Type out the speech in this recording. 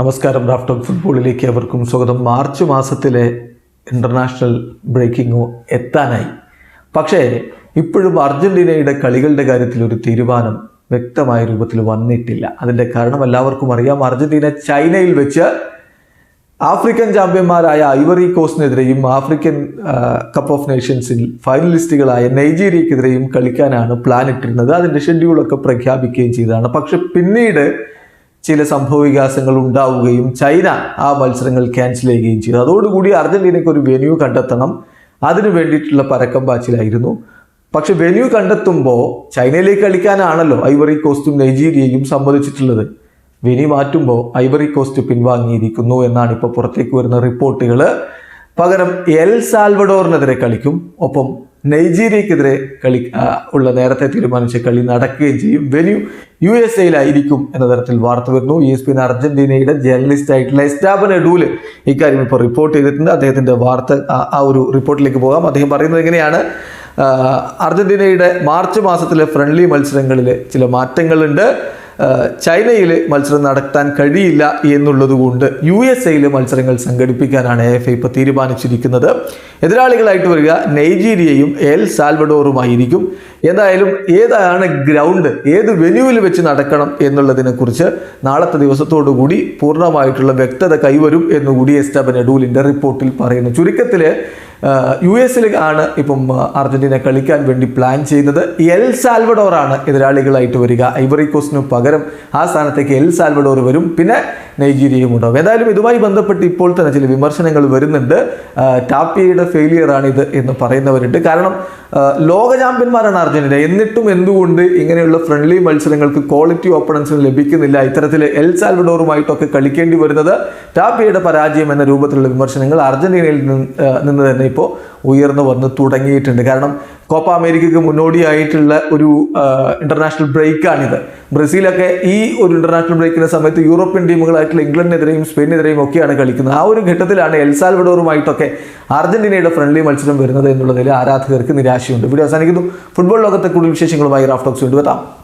നമസ്കാരം. റാഫ്റ്റോക്ക് ഫുട്ബോളിലേക്ക് അവർക്കും സ്വാഗതം. മാർച്ച് മാസത്തിലെ ഇന്റർനാഷണൽ ബ്രേക്കിംഗ് എത്താനായി. പക്ഷേ ഇപ്പോഴും അർജന്റീനയുടെ കളികളുടെ കാര്യത്തിൽ ഒരു തീരുമാനം വ്യക്തമായ രൂപത്തിൽ വന്നിട്ടില്ല. അതിന്റെ കാരണം എല്ലാവർക്കും അറിയാം. അർജന്റീന ചൈനയിൽ വെച്ച് ആഫ്രിക്കൻ ചാമ്പ്യന്മാരായ ഐവറി കോസ്റ്റിനെതിരെയും ആഫ്രിക്കൻ കപ്പ് ഓഫ് നേഷൻസിൽ ഫൈനലിസ്റ്റുകളായ നൈജീരിയക്കെതിരെയും കളിക്കാനാണ് പ്ലാൻ ഇട്ടിരുന്നത് അതിന്റെ ഷെഡ്യൂളൊക്കെ പ്രഖ്യാപിക്കുകയും ചെയ്തതാണ്. പക്ഷെ പിന്നീട് ചില സംഭവവികാസങ്ങൾ ഉണ്ടാവുകയും ചൈന ആ മത്സരങ്ങൾ ക്യാൻസൽ ചെയ്യുകയും ചെയ്തു. അതോടുകൂടി അർജന്റീനയ്ക്ക് ഒരു വെന്യൂ കണ്ടെത്തണം. അതിനു വേണ്ടിയിട്ടുള്ള പരക്കം പാച്ചിലായിരുന്നു. പക്ഷെ വെന്യൂ കണ്ടെത്തുമ്പോൾ ചൈനയിലേക്ക് കളിക്കാനാണല്ലോ ഐവറി കോസ്റ്റും നൈജീരിയയും സമ്മതിച്ചിട്ടുള്ളത്. വെനി മാറ്റുമ്പോൾ ഐവറി കോസ്റ്റ് പിൻവാങ്ങിയിരിക്കുന്നു എന്നാണ് ഇപ്പോൾ പുറത്തേക്ക് വരുന്ന റിപ്പോർട്ടുകൾ പകരം എൽ സാൽവഡോറിനെതിരെ കളിക്കും. ഒപ്പം നൈജീരിയക്കെതിരെ കളി ഉള്ള നേരത്തെ തീരുമാനിച്ച കളി നടക്കുകയും ചെയ്യും. വെന്യൂ യു എസ് എയിലായിരിക്കും എന്ന തരത്തിൽ വാർത്ത വരുന്നു. യു എസ് പി അർജന്റീനയുടെ ജേർണലിസ്റ്റ് ആയിട്ടുള്ള എസ്റ്റാബൻ എഡൂൽ ഇക്കാര്യം ഇപ്പോൾ റിപ്പോർട്ട് ചെയ്തിട്ടുണ്ട്. അദ്ദേഹത്തിന്റെ വാർത്ത ആ ഒരു റിപ്പോർട്ടിലേക്ക് പോകാം. അദ്ദേഹം പറയുന്നത് എങ്ങനെയാണ്? അർജന്റീനയുടെ മാർച്ച് മാസത്തിലെ ഫ്രണ്ട്ലി മത്സരങ്ങളിൽ ചില മാറ്റങ്ങളുണ്ട്. ചൈനയിൽ മത്സരം നടത്താൻ കഴിയില്ല എന്നുള്ളതുകൊണ്ട് യു എസ് എയിൽ മത്സരങ്ങൾ സംഘടിപ്പിക്കാനാണ് എഫ് ഇപ്പോൾ തീരുമാനിച്ചിരിക്കുന്നത്. എതിരാളികളായിട്ട് വരിക നൈജീരിയയും എൽ സാൽവഡോറുമായിരിക്കും. എന്തായാലും ഏതാണ് ഗ്രൗണ്ട് ഏത് വെന്യൂവിൽ വെച്ച് നടക്കണം എന്നുള്ളതിനെക്കുറിച്ച് നാളത്തെ ദിവസത്തോടു കൂടി പൂർണമായിട്ടുള്ള വ്യക്തത കൈവരും എന്നുകൂടി എസ്റ്റാബൻ എഡൂലിന്റെ റിപ്പോർട്ടിൽ പറയുന്നു. ചുരുക്കത്തിൽ യു എസിൽ ആണ് ഇപ്പം അർജന്റീന കളിക്കാൻ വേണ്ടി പ്ലാൻ ചെയ്യുന്നത്. എൽ സാൽവഡോറാണ് എതിരാളികളായിട്ട് വരിക. ഐവറി കോസ്റ്റിന് പകരം ആ സ്ഥാനത്തേക്ക് എൽ സാൽവഡോർ വരും. പിന്നെ നൈജീരിയയും ഉണ്ടാവും. ഏതായാലും ഇതുമായി ബന്ധപ്പെട്ട് ഇപ്പോൾ തന്നെ ചില വിമർശനങ്ങൾ വരുന്നുണ്ട്. ടാപ്പിയുടെ ടാപ്പിയയുടെ ആണ് ഇത് എന്ന് പറയുന്നവരുണ്ട്. കാരണം ലോക ചാമ്പ്യന്മാരാണ് അർജന്റീന. എന്നിട്ടും എന്തുകൊണ്ട് ഇങ്ങനെയുള്ള ഫ്രണ്ട്ലി മത്സരങ്ങൾക്ക് ക്വാളിറ്റി ഓപ്പണൻസിന് ലഭിക്കുന്നില്ല? ഇത്തരത്തിൽ എൽ സാൽവഡോറുമായിട്ടൊക്കെ കളിക്കേണ്ടി വരുന്നത് ടാപ്പിയുടെ പരാജയം എന്ന രൂപത്തിലുള്ള വിമർശനങ്ങൾ ആ, നിന്ന് തന്നെ ഇപ്പോൾ ഉയർന്നു വന്ന് തുടങ്ങിയിട്ടുണ്ട്. കാരണം കോപ്പ അമേരിക്കയ്ക്ക് മുന്നോടിയായിട്ടുള്ള ഒരു ഇന്റർനാഷണൽ ബ്രേക്കാണിത് ബ്രസീലൊക്കെ ഈ ഒരു ഇന്റർനാഷണൽ ബ്രേക്കിന്റെ സമയത്ത് യൂറോപ്യൻ ടീമുകളായിട്ടുള്ള ഇംഗ്ലണ്ടിനെതിരെയും സ്പെയിനെതിരെയും ഒക്കെയാണ് കളിക്കുന്നത്. ആ ഒരു ഘട്ടത്തിലാണ് എൽസാൽവഡോറുമായിട്ടൊക്കെ അർജന്റീനയുടെ ഫ്രണ്ട്ലി മത്സരം വരുന്നത് എന്നുള്ളതിൽ ആരാധകർക്ക് നിരാശയുണ്ട്. വീഡിയോ അവസാനിക്കുന്നു. ഫുട്ബോൾ ലോകത്തെ കൂടുതൽ വിശേഷങ്ങളുമായി റാഫ്റ്റോക്സ് കൊണ്ടുവെത്താം